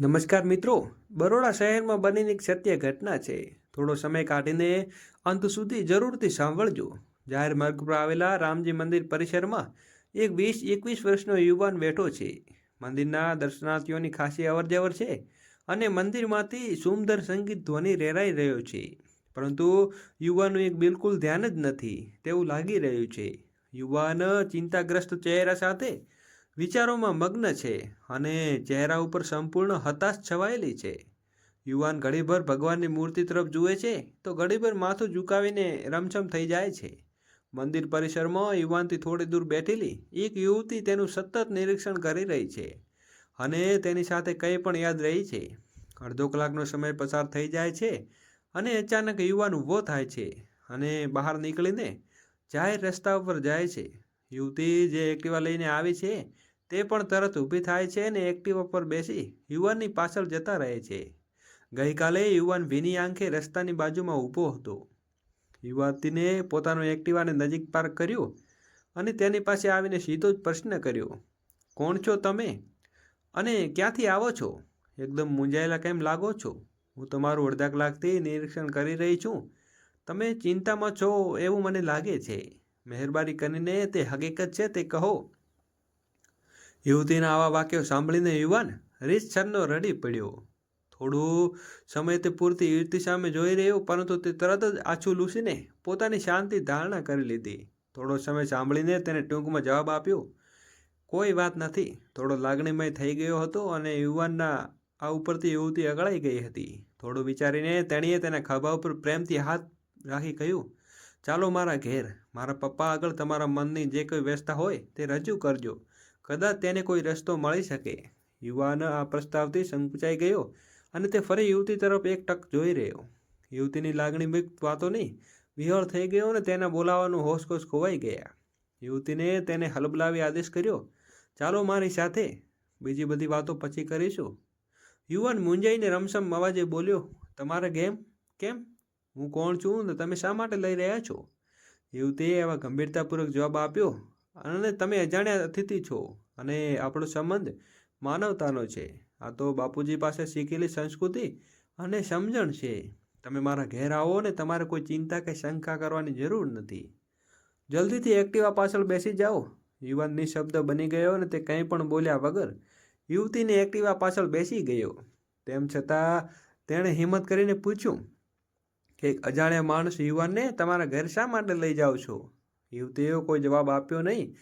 નમસ્કાર મિત્રો. બરોડા શહેરમાં બનેલી એક સત્ય ઘટના છે. થોડો સમય કાઢીને અંત સુધી જરૂરથી સાંભળજો. જાહેર માર્ગ પર આવેલા રામજી મંદિર પરિસરમાં એક વીસ એકવીસ વર્ષનો યુવાન બેઠો છે. મંદિરના દર્શનાર્થીઓની ખાસી અવરજવર છે અને મંદિરમાંથી સુંદર સંગીત ધ્વનિ રેરાઈ રહ્યો છે. પરંતુ યુવાનનું એક બિલકુલ ધ્યાન જ નથી. તેવું લાગી રહ્યું છે. યુવાન ચિંતાગ્રસ્ત ચહેરા સાથે વિચારોમાં મગ્ન છે અને ચહેરા ઉપર સંપૂર્ણ હતાશ છવાયેલી છે. યુવાન ઘડીભર ભગવાનની મૂર્તિ તરફ જુએ છે તો ઘડીભર માથું ઝુકાવીને રમછમ થઈ જાય છે. મંદિર પરિસરમાં યુવાનથી થોડી દૂર બેઠેલી એક યુવતી તેનું સતત નિરીક્ષણ કરી રહી છે અને તેની સાથે કંઈ પણ યાદ રહી છે. અડધો કલાકનો સમય પસાર થઈ જાય છે અને અચાનક યુવાન ઊભો થાય છે અને બહાર નીકળીને જાહેર રસ્તા ઉપર જાય છે. યુવતી જે એક્ટિવા લઈને આવી છે તે પણ તરત ઊભી થાય છે અને એક્ટિવા પર બેસી યુવાનની પાછળ જતા રહે છે. ગઈકાલે યુવાન ભીની આંખે રસ્તાની બાજુમાં ઊભો હતો. યુવતીને પોતાનું એક્ટિવાને નજીક પાર્ક કર્યું અને તેની પાસે આવીને સીધો જ પ્રશ્ન કર્યો, કોણ છો તમે? અને ક્યાંથી આવો છો? એકદમ મૂંઝાયેલા કેમ લાગો છો? હું તમારું અડધા કલાકથી નિરીક્ષણ કરી રહી છું. તમે ચિંતામાં છો એવું મને લાગે છે. મહેરબાની કરીને તે હકીકત છે તે કહો. યુવતીના આવા વાક્યો સાંભળીને યુવાન રીતસરનો રડી પડ્યો. થોડું સમય તે પૂરતી યુવતી સામે જોઈ રહ્યો, પરંતુ તે તરત જ આછું લૂસીને પોતાની શાંતિ ધારણા કરી લીધી. થોડો સમય સાંભળીને તેને ટૂંકમાં જવાબ આપ્યો, કોઈ વાત નથી. થોડો લાગણીમય થઈ ગયો હતો અને યુવાનના આ ઉપરથી યુવતી અગળાઈ ગઈ હતી. થોડું વિચારીને તેણીએ તેના ખભા ઉપર પ્રેમથી હાથ રાખી કહ્યું, ચાલો મારા ઘેર, મારા પપ્પા આગળ તમારા મનની જે કોઈ વ્યસ્તા હોય તે રજૂ કરજો. કદાચ તેને કોઈ રસ્તો મળી શકે. યુવાન આ પ્રસ્તાવથી સંકુચાઈ ગયો અને તે ફરી યુવતી તરફ એક ટક જોઈ રહ્યો. યુવતીની લાગણી નહીં, વિહળ થઈ ગયો અને તેના બોલાવાનું હોશકોશ ખોવાઈ ગયા. યુવતીને તેને હલબલાવી આદેશ કર્યો, ચાલો મારી સાથે, બીજી બધી વાતો પછી કરીશું. યુવાન મૂંઝાઈને રમસમ અવાજે બોલ્યો, તમારે ગેમ? કેમ? હું કોણ છું ને તમે શા માટે લઈ રહ્યા છો? યુવતીએ એવા ગંભીરતાપૂર્વક જવાબ આપ્યો અને તમે અજાણ્યા અતિથિ છો અને આપણો સંબંધ માનવતાનો છે. આ તો બાપુજી પાસે શીખેલી સંસ્કૃતિ અને સમજણ છે. તમે મારા ઘેર આવો ને તમારે કોઈ ચિંતા કે શંકા કરવાની જરૂર નથી. જલ્દીથી એક્ટિવા પાછળ બેસી જાઓ. યુવાન નિશબ્દ બની ગયો અને તે કંઈ પણ બોલ્યા વગર યુવતીને એક્ટિવા પાછળ બેસી ગયો. તેમ છતાં તેણે હિંમત કરીને પૂછ્યું કે, અજાણ્યા માણસ યુવાનને તમારા ઘર શા માટે લઈ જાઓ છો? યુવતીએ કોઈ જવાબ આપ્યો નહીં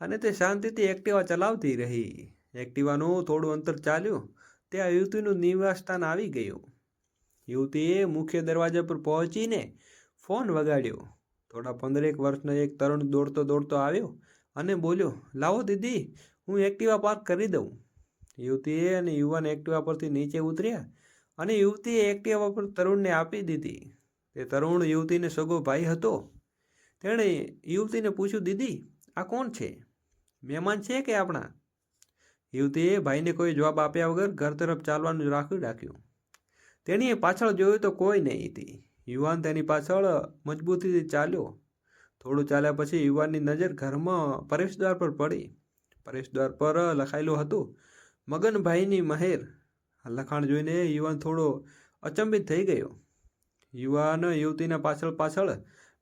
અને તે શાંતિથી એક્ટિવા ચલાવતી રહી. એક્ટિવાનું થોડું અંતર ચાલ્યું ત્યાં યુવતીનું નિવાસસ્થાન આવી ગયું. યુવતીએ મુખ્ય દરવાજા પર પહોંચીને ફોન વગાડ્યો. થોડા પંદરેક વર્ષનો એક તરુણ દોડતો દોડતો આવ્યો અને બોલ્યો, લાવો દીદી, હું એક્ટિવા પાર્ક કરી દઉં. યુવતીએ અને યુવાન એક્ટિવા પરથી નીચે ઉતર્યા અને યુવતીએ એક્ટિવા પર તરુણને આપી દીધી. તે તરુણ યુવતીને સગો ભાઈ હતો. તેણે યુવતીને પૂછ્યું, દીદી, આ કોણ છે? મહેમાન છે કે આપણા? યુવતીએ ભાઈને કોઈ જવાબ આપ્યા વગર ઘર તરફ ચાલવાનું રાખ્યું રાખ્યું. તેણીએ પાછળ જોયું તો કોઈ નહીં હતી. યુવાન તેની પાછળ મજબૂતીથી ચાલ્યો. થોડું ચાલ્યા પછી યુવાનની નજર ઘરમાં પ્રવેશદ્વાર પર પડી. પ્રવેશદ્વાર પર લખાયેલું હતું, મગનભાઈની મહેર. લખાણ જોઈને યુવાન થોડો અચંબિત થઈ ગયો. યુવાન યુવતીના પાછળ પાછળ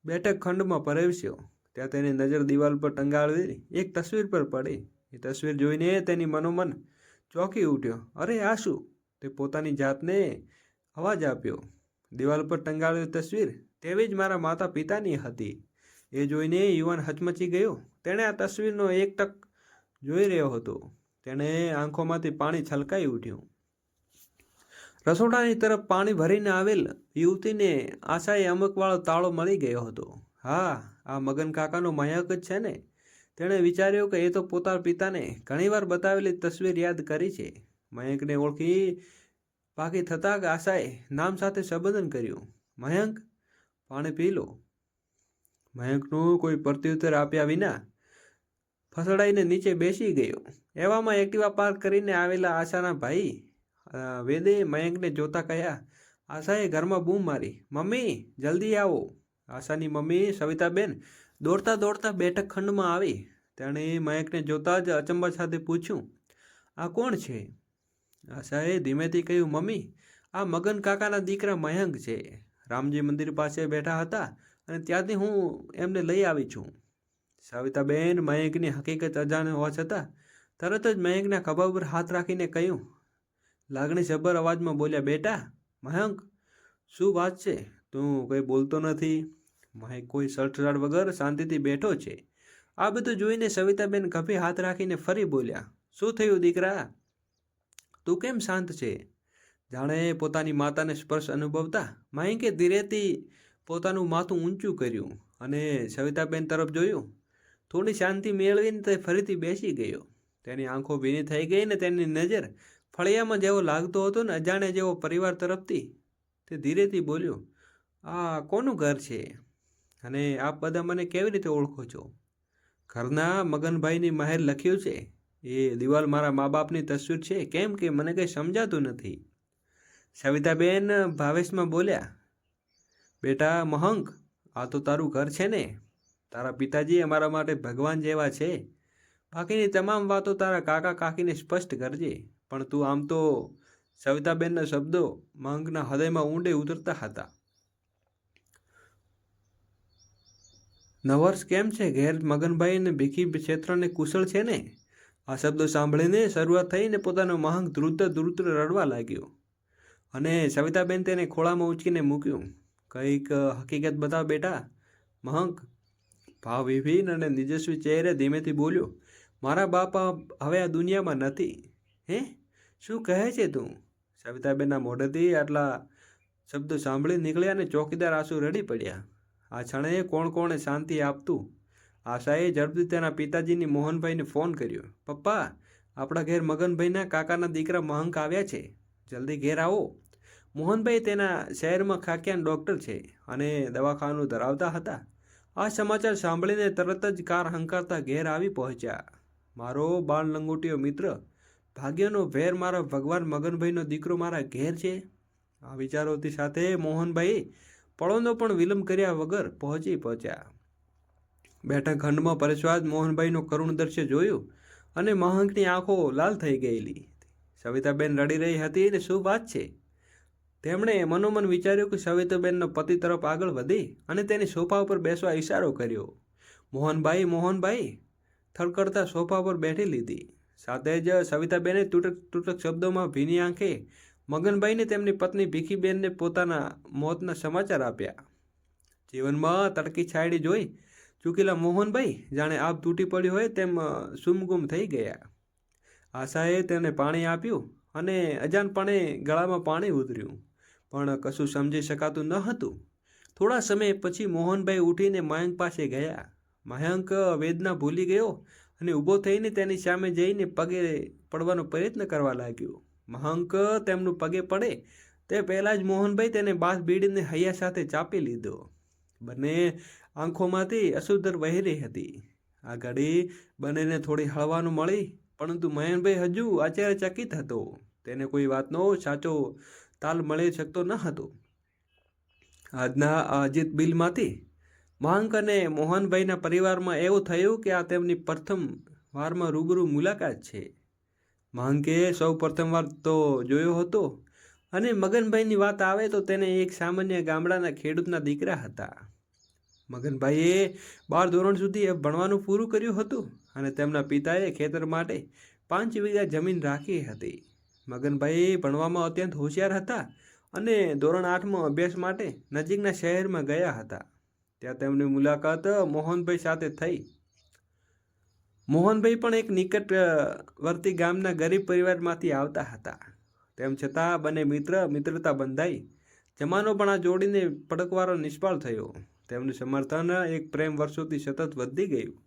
બેઠક ખંડમાં પ્રવેશ્યો ત્યાં તેની નજર દિવાલ પર ટંગાળેલી એક તસવીર પર પડી. એ તસવીર જોઈને તેની મનોમન ચોંકી ઉઠ્યો. અરે, આ શું? તે પોતાની જાતને અવાજ આપ્યો. દિવાલ પર ટંગાળેલી તસવીર તેવી જ મારા માતા પિતાની હતી. એ જોઈને યુવાન હચમચી ગયો. તેણે આ તસવીરનો એક ટક જોઈ રહ્યો હતો. તેણે આંખોમાંથી પાણી છલકાઈ ઉઠ્યું. રસોડાની તરફ પાણી ભરીને આવેલ યુવતીને આશાએ અમુકવાળો તાળો મળી ગયો હતો. હા, આ મગન કાકાનો મયક જ છે ને. તેણે વિચાર્યું કે એ તો પોતાના પિતાને ઘણીવાર બતાવેલી તસવીર યાદ કરી છે. મયંકને ઓળખી બાકી થતાં કે આશાએ નામ સાથે સંબોધન કર્યું. મયંક, પાણી પી લો. મયંકનું કોઈ પ્રત્યુત્તર આપ્યા વિના ફસડાઈને નીચે બેસી ગયો. એવામાં એક્ટિવા પાર્ક કરીને આવેલા આશાના ભાઈ વેદે મયંકને જોતા કહ્યા, આશાએ ઘરમાં બૂમ મારી. મમ્મી, જલ્દી આવો. આશાની મમ્મી સવિતાબેન દોડતા દોડતા બેઠક ખંડમાં આવી. તેણે મયંકને જોતા જ અચંબા સાથે પૂછ્યું, આ કોણ છે? આશાએ ધીમેથી કહ્યું, મમ્મી, આ મગન કાકાના દીકરા મયંક છે. રામજી મંદિર પાસે બેઠા હતા અને ત્યાંથી હું એમને લઈ આવી છું. સવિતાબેન મયંકની હકીકત અજાણ હોવા છતાં તરત જ મયંકના ખભા ઉપર હાથ રાખીને કહ્યું લાગણીસભર અવાજમાં બોલ્યા, બેટા મયંક શું વાત છે? તું કંઈ બોલતો નથી? મયંક કોઈ સડસડાટ વગર શાંતિથી બેઠો છે. આ બધું જોઈને સવિતાબેન ખભે હાથ રાખીને ફરી બોલ્યા, શું થયું દીકરા? તું કેમ શાંત છે? જાણે પોતાની માતાને સ્પર્શ અનુભવતા મયંકે ધીરેથી પોતાનું માથું ઊંચું કર્યું અને સવિતાબેન તરફ જોયું. થોડી શાંતિ મેળવીને તે ફરીથી બેસી ગયો. તેની આંખો ભીની થઈ ગઈ ને તેની નજર ફળિયામાં જેવો લાગતો હતો ને, અજાણે જેવો પરિવાર તરફથી તે ધીરેથી બોલ્યો, આ કોનું ઘર છે? અને આપ બધા મને કેવી રીતે ઓળખો છો? ઘરના મગનભાઈની મહેર લખ્યું છે, એ દિવાલ મારા મા બાપની તસવીર છે, કેમ કે મને કંઈ સમજાતું નથી. સવિતાબેન ભાવેશમાં બોલ્યા, બેટા મહંક, આ તો તારું ઘર છે ને? તારા પિતાજી અમારા માટે ભગવાન જેવા છે. બાકીની તમામ વાતો તારા કાકા કાકીને સ્પષ્ટ કરજે. પણ તું આમ તો સવિતાબેનના શબ્દો મહંકના હૃદયમાં ઊંડે ઉતરતા હતા. નવર્ષ કેમ છે? ઘેર મગનભાઈ અને ભીખી ક્ષેત્રને કુશળ છે ને? આ શબ્દો સાંભળીને શરૂઆત થઈને પોતાનો મહંક ધ્રુત ધ્રુત રડવા લાગ્યો અને સવિતાબેન તેને ખોળામાં ઉંચકીને મૂક્યું. કંઈક હકીકત બતાવ બેટા. મહંક. ભાવ વિભીન અને નિજસ્વી ચહેરે ધીમેથી બોલ્યો. મારા બાપા હવે આ દુનિયામાં નથી. હે? શું કહે છે તું? સવિતાબેનના મોઢેથી આટલા શબ્દો સાંભળી નીકળ્યા અને ચોકીદાર આંસુ રડી પડ્યા. આ ક્ષણે કોણ કોણે શાંતિ આપતું? આશાએ ઝડપથી તેના પિતાજીની મોહનભાઈને ફોન કર્યો. પપ્પા, આપણા ઘેર મગનભાઈના કાકાના દીકરા મહંક આવ્યા છે. જલ્દી ઘેર આવો. મોહનભાઈ તેના શહેરમાં ખાક્યાન ડૉક્ટર છે અને દવાખાનું ધરાવતા હતા. આ સમાચાર સાંભળીને તરત જ કાર હંકારતા ઘેર આવી પહોંચ્યા. મારો બાળ લંગોટીયો મિત્ર ભાગ્યનો ભેર મારા ભગવાન મગનભાઈનો દીકરો મારા ઘેર છે? આ વિચારોથી સાથે મોહનભાઈ પળોનો પણ વિલંબ કર્યા વગર પહોંચી પહોંચ્યા. બેઠક ખંડમાં પરેશવાદ મોહનભાઈનું કરુણ દ્રશ્ય જોયું અને મહંકની આંખો લાલ થઈ ગયેલી. સવિતાબેન રડી રહી હતી અને શું વાત છે? તેમણે મનોમન વિચાર્યું કે સવિતાબેનનો પતિ તરફ આગળ વધી અને તેની સોફા ઉપર બેસવા ઈશારો કર્યો. મોહનભાઈ મોહનભાઈ, થડકડતા સોફા પર બેઠી લીધી. સાથે જ સવિતાબેને તૂટક તૂટક શબ્દોમાં ભીની આંખે મગનભાઈને તેમની પત્ની ભીખીબેનને પોતાના મોતના સમાચાર આપ્યા. જીવનમાં તડકી છાયડી જોઈ ચૂકેલા મોહનભાઈ જાણે આપ તૂટી પડ્યું હોય તેમ સુમગુમ થઈ ગયા. આશાએ તેને પાણી આપ્યું અને અજાનપણે ગળામાં પાણી ઉતર્યું. પણ કશું સમજી શકાતું ન હતું. થોડા સમય પછી મોહનભાઈ ઉઠીને મયંક પાસે ગયા. મયંક વેદના ભૂલી ગયો અને ઊભો થઈને તેની સામે જઈને પગે પડવાનો પ્રયત્ન કરવા લાગ્યો. મહંક તેમનું પગે પડે તે પહેલાં જ મોહનભાઈ તેને બાસ બીડીને હૈયા સાથે ચાપી લીધો. બંને આંખોમાંથી અશુદ્ધર વહી રહી હતી. આ ઘડી બંનેને થોડી હળવાનું મળી, પરંતુ મહેનભાઈ હજુ આશ્ચર્યચકિત હતો. તેને કોઈ વાતનો સાચો તાલ મળી શકતો ન હતો. આજના આ અજીત બિલમાંથી મહાંક અને મોહનભાઈના પરિવારમાં એવું થયું કે આ તેમની પ્રથમ વારમાં રૂબરૂ મુલાકાત છે. મહાંકે સૌ પ્રથમવાર તો જોયો હતો અને મગનભાઈની વાત આવે તો તેને એક સામાન્ય ગામડાના ખેડૂતના દીકરા હતા. મગનભાઈએ બાર ધોરણ સુધી ભણવાનું પૂરું કર્યું હતું અને તેમના પિતાએ ખેતર માટે પાંચ વીઘા જમીન રાખી હતી. મગનભાઈ ભણવામાં અત્યંત હોશિયાર હતા અને ધોરણ આઠમાં અભ્યાસ માટે નજીકના શહેરમાં ગયા હતા. ત્યાં તેમની મુલાકાત મોહનભાઈ સાથે થઈ. મોહનભાઈ પણ એક નિકટવર્તી ગામના ગરીબ પરિવારમાંથી આવતા હતા. તેમ છતાં બંને મિત્ર, મિત્રતા બંધાઈ. જમાનો પણ આ જોડીને પડકવારો નિષ્ફળ થયો. તેમનું સમર્થન એક પ્રેમ વર્ષોથી સતત વધી ગયું.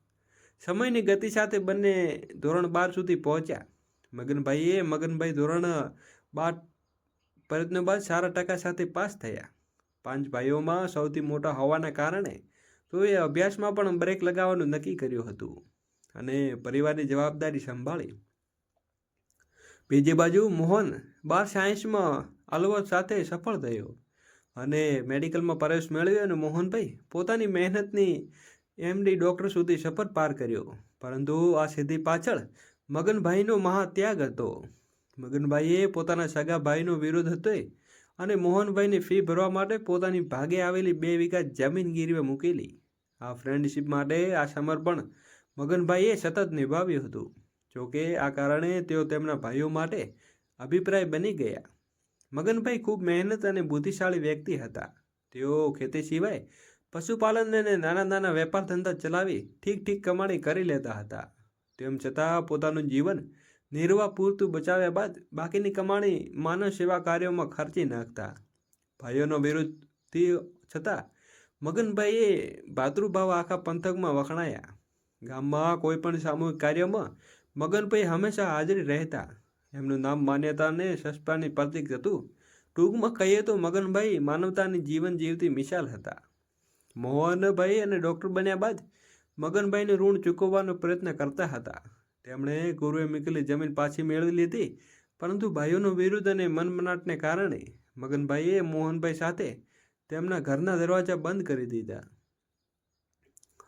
સમયની ગતિ સાથે બંને ધોરણ બાર સુધી પહોંચ્યા. મગનભાઈએ મગનભાઈ ધોરણ બાર, પ્રયત્નો બાદ સારા ટકા સાથે પાસ થયા. પાંચ ભાઈઓમાં સૌથી મોટા હોવાના કારણે તો એ અભ્યાસમાં પણ બ્રેક લગાવવાનું નક્કી કર્યું હતું અને પરિવારની જવાબદારી સંભાળી. બીજી બાજુ મોહન બાર સાયન્સમાં અલવત સાથે સફળ થયો અને મેડિકલમાં પ્રવેશ મેળવ્યો અને મોહનભાઈ પોતાની મહેનતની એમડી ડૉક્ટર સુધી સફર પાર કર્યો. પરંતુ આ સિદ્ધિ પાછળ મગનભાઈનો મહાત્યાગ હતો. મગનભાઈએ પોતાના સગા ભાઈનો વિરોધ હતો અને મોહનભાઈની ફી ભરવા માટે પોતાની ભાગે આવેલી બે વીઘા જમીન ગીરવે મૂકેલી. આ ફ્રેન્ડશીપ માટે આ સમર્પણ મગનભાઈએ સતત નિભાવ્યું હતું. જોકે આ કારણે તેઓ તેમના ભાઈઓ માટે અભિપ્રાય બની ગયા. મગનભાઈ ખૂબ મહેનત અને બુદ્ધિશાળી વ્યક્તિ હતા. તેઓ ખેતી સિવાય પશુપાલન અને નાના નાના વેપાર ધંધા ચલાવી ઠીક ઠીક કમાણી કરી લેતા હતા. તેમ છતાં પોતાનું જીવન નિર્વાહ પૂરતું બચાવ્યા બાદ બાકીની કમાણી માનવ સેવા કાર્યોમાં ખર્ચી નાખતા. ભાઈઓનો વિરોધથી છતાં મગનભાઈએ ભાતૃભાવ આખા પંથકમાં વખણાયા. ગામમાં કોઈ પણ સામૂહિક કાર્યમાં મગનભાઈ હંમેશા હાજરી રહેતા. એમનું નામ માન્યતા અને સસ્પાની પ્રતિક હતું. ટૂંકમાં કહીએ તો મગનભાઈ માનવતાની જીવન જીવતી મિસાલ હતા. મોહનભાઈ અને ડૉક્ટર બન્યા બાદ મગનભાઈનું ઋણ ચૂકવવાનો પ્રયત્ન કરતા હતા. તેમણે ગુરુએ મૂકેલી જમીન પાછી મેળવી લીધી, પરંતુ ભાઈઓનો વિરોધ અને મનમનાટને કારણે મગનભાઈએ મોહનભાઈ સાથે તેમના ઘરના દરવાજા બંધ કરી દીધા.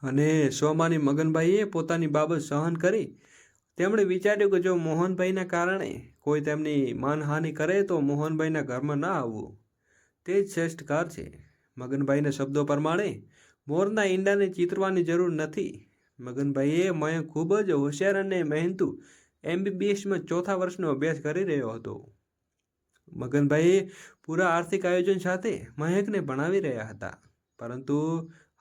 અને સોમાની મગનભાઈએ પોતાની બાબત સહન કરી. તેમણે વિચાર્યું કે જો મોહનભાઈના કારણે કોઈ તેમની માનહાનિ કરે તો મોહનભાઈના ઘરમાં ના આવવું. તે જ શ્રેષ્ઠ કાર છે. મગનભાઈના શબ્દો પ્રમાણે મોરના ઈંડાને ચિતરવાની જરૂર નથી. મગનભાઈએ મયંક ખૂબ જ હોશિયાર અને મહેનતુ એમબીબીએસમાં ચોથા વર્ષનો અભ્યાસ કરી રહ્યો હતો. મગનભાઈએ પૂરા આર્થિક આયોજન સાથે મહેકને ભણાવી રહ્યા હતા, પરંતુ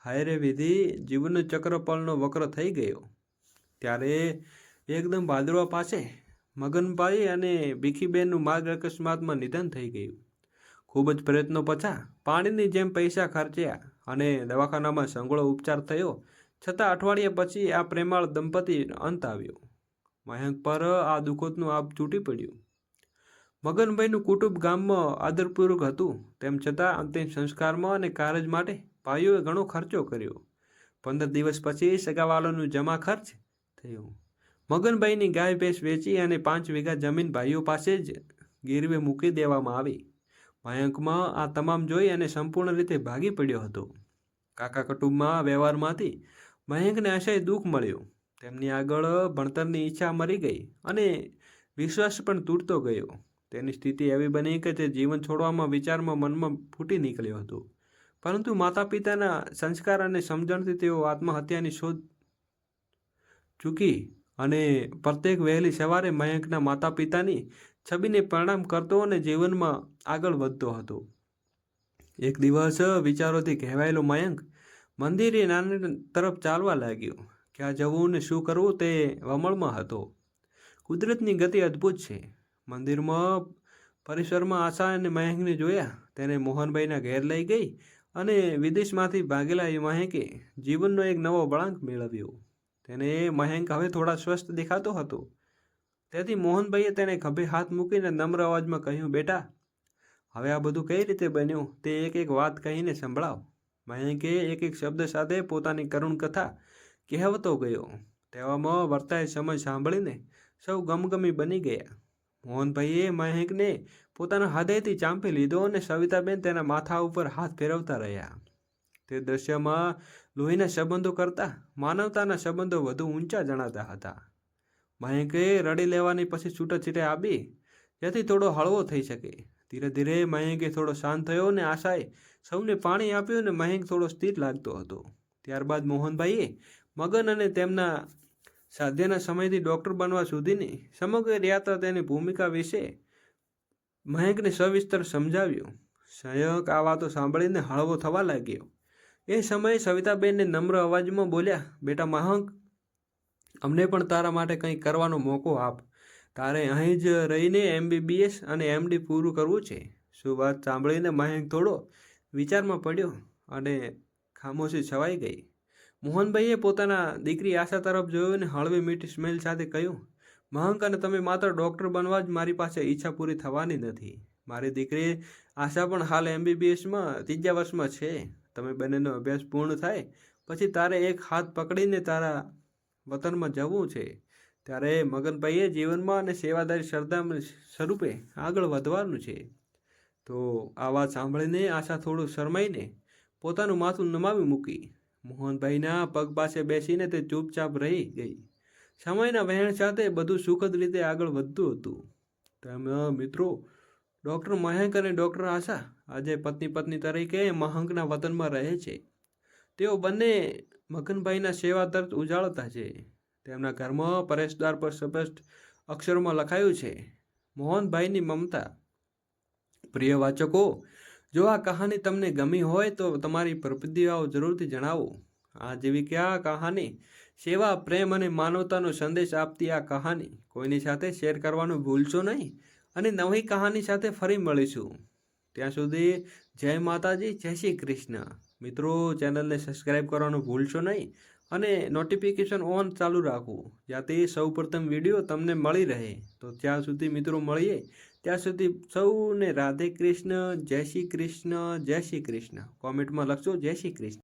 હાયરે વિધિ જીવનનો ચક્ર પળનો વક્ર થઈ ગયો. ત્યારે એકદમ ભાદરવા પાસે મગનભાઈ અને ભીખીબેનનું માર્ગ અકસ્માતમાં નિધન થઈ ગયું. ખૂબ જ પ્રયત્નો પછા પાણીની જેમ પૈસા ખર્ચ્યા અને દવાખાનામાં સંગળો ઉપચાર થયો છતાં અઠવાડિયા પછી આ પ્રેમાળ દંપતી અંત આવ્યો. મયંક પર આ દુઃખોતનું આપ તૂટી પડ્યું. મગનભાઈનું કુટુંબ ગામમાં આદરપૂર્વક હતું. તેમ છતાં અંતિમ સંસ્કારમાં અને કારજ માટે ભાઈઓએ ઘણો ખર્ચો કર્યો. પંદર દિવસ પછી સગાવાળાનું જમા ખર્ચ થયો. મગનભાઈની ગાય ભેંસ વેચી અને પાંચ વીઘા જમીન ભાઈઓ પાસે જ ગીરવે મૂકી દેવામાં આવી. મયંકમાં આ તમામ જોઈ અને સંપૂર્ણ રીતે ભાગી પડ્યો હતો. કાકા કુટુંબમાં વ્યવહારમાંથી મયંકને આશય દુઃખ મળ્યું. તેમની આગળ ભણતરની ઈચ્છા મરી ગઈ અને વિશ્વાસ પણ તૂટતો ગયો. તેની સ્થિતિ એવી બની કે તે જીવન છોડવામાં, વિચારમાં, મનમાં ફૂટી નીકળ્યો હતો. પરંતુ માતા પિતાના સંસ્કાર અને સમજણથી તેઓ આત્મહત્યાની શોધ ચૂકી અને પ્રત્યેક વહેલી સવારે મયંકના માતા પિતાની છબીને પ્રણામ કરતો અને જીવનમાં આગળ વધતો હતો. એક દિવસ વિચારોથી કહેવાયેલો મયંક મંદિરે નાની તરફ ચાલવા લાગ્યો ક્યાં જવું ને શું કરવું તે વમળમાં હતો. કુદરતની ગતિ અદ્ભુત છે. મંદિરમાં પરિસરમાં આશા અને મયંકને જોયા, તેને મોહનભાઈના ઘેર લઈ ગઈ અને વિદેશમાંથી ભાગેલા એ મયંકે જીવનનો એક નવો વળાંક મેળવ્યો. તેને મહેંક હવે થોડા સ્વસ્થ દેખાતો હતો. તેથી મોહનભાઈએ તેને ખભે હાથ મૂકીને નમ્ર અવાજમાં કહ્યું, બેટા, હવે આ બધું કઈ રીતે બન્યું? તે એક એક વાત કહીને સંભળાવ. મયંકે એક એક શબ્દ સાથે પોતાની કરુણ કથા કહેવતો ગયો. તેવામાં વર્તાય સમય સાંભળીને સૌ ગમગમી બની ગયા. મોહનભાઈએ મહેંકને પોતાના હૃદયથી ચાંપી લીધો અને સવિતાબેન તેના માથા ઉપર હાથ ફેરવતા રહ્યા. તે દ્રશ્યમાં લોહીના સંબંધો કરતાં માનવતાના સંબંધો વધુ ઊંચા જણાતા હતા. મહેંકે રડી લેવાની પછી છૂટછીટે આપી, જેથી થોડો હળવો થઈ શકે. ધીરે ધીરે મહેંકે થોડો શાંત થયો અને આશાએ સૌને પાણી આપ્યું અને મહેંગ થોડો સ્થિર લાગતો હતો. ત્યારબાદ મોહનભાઈએ મગન અને તેમના સાધ્યના સમયથી ડૉક્ટર બનવા સુધીની સમગ્ર યાત્રા તેની ભૂમિકા વિશે મહેંકને સવિસ્તર સમજાવ્યું. સહયક આ વાતો સાંભળીને હળવો થવા લાગ્યો. એ સમયે સવિતાબેનને નમ્ર અવાજમાં બોલ્યા, બેટા મહંક, અમને પણ તારા માટે કંઈક કરવાનો મોકો આપ. તારે અહીં જ રહીને એમબીબીએસ અને એમડી પૂરું કરવું છે. શું વાત સાંભળીને મહેંક થોડો વિચારમાં પડ્યો અને ખામોશી છવાઈ ગઈ. મોહનભાઈએ પોતાના દીકરી આશા તરફ જોયું અને હળવી મીઠી સ્મેલ સાથે કહ્યું, મહંક અને તમે માત્ર ડૉક્ટર બનવા જ મારી પાસે ઈચ્છા પૂરી થવાની નથી. મારી દીકરી આશા પણ હાલ એમબીબીએસમાં ત્રીજા વર્ષમાં છે. તમે બંનેનો અભ્યાસ પૂર્ણ થાય, પછી તારે એક હાથ પકડીને તારા વતનમાં જવું છે. ત્યારે મગનભાઈએ જીવનમાં અને સેવાદારી શ્રદ્ધા સ્વરૂપે આગળ વધવાનું છે. તો આ વાત સાંભળીને આશા થોડું શરમાઈને પોતાનું માથું નમાવી મૂકી. મોહનભાઈના પગ પાસે બેસીને તે ચૂપચાપ રહી ગઈ. સમયના વહેણ સાથે બધું સુખદ રીતે આગળ વધતું હતું. તમે મિત્રો, ડૉક્ટર મહેંક અને ડૉક્ટર આશા આજે પત્ની પત્ની તરીકે મહંકના વતનમાં રહે છે. તેઓ બંને મગનભાઈના સેવા તરફ ઉજાળતા છે. તેમના ઘરમાં પરેશદાર પર સ્પષ્ટ અક્ષરોમાં લખાયું છે, મોહનભાઈની મમતા પ્રિય વાચકો, જો આ કહાની તમને ગમી હોય તો તમારી પ્રતિભાવ જરૂરથી જણાવો. આ જેવી કે આ કહાની? સેવા, પ્રેમ અને માનવતાનો સંદેશ આપતી આ કહાની. કોઈની સાથે શેર કરવાનું ભૂલશો નહીં અને નવી કહાની સાથે ફરી મળીશું. ત્યાં સુધી જય માતાજી, જય શ્રી કૃષ્ણ. મિત્રો, ચેનલને સબસ્ક્રાઈબ કરવાનું ભૂલશો નહીં અને નોટિફિકેશન ઓન ચાલુ રાખવું. જ્યાંથી સૌ પ્રથમ વીડિયો તમને મળી રહે. તો ત્યાં સુધી મિત્રો મળીએ. ત્યાં સુધી સૌને રાધે કૃષ્ણ, જય શ્રી કૃષ્ણ, જય શ્રી કૃષ્ણ. કોમેન્ટમાં લખજો, જય શ્રી કૃષ્ણ.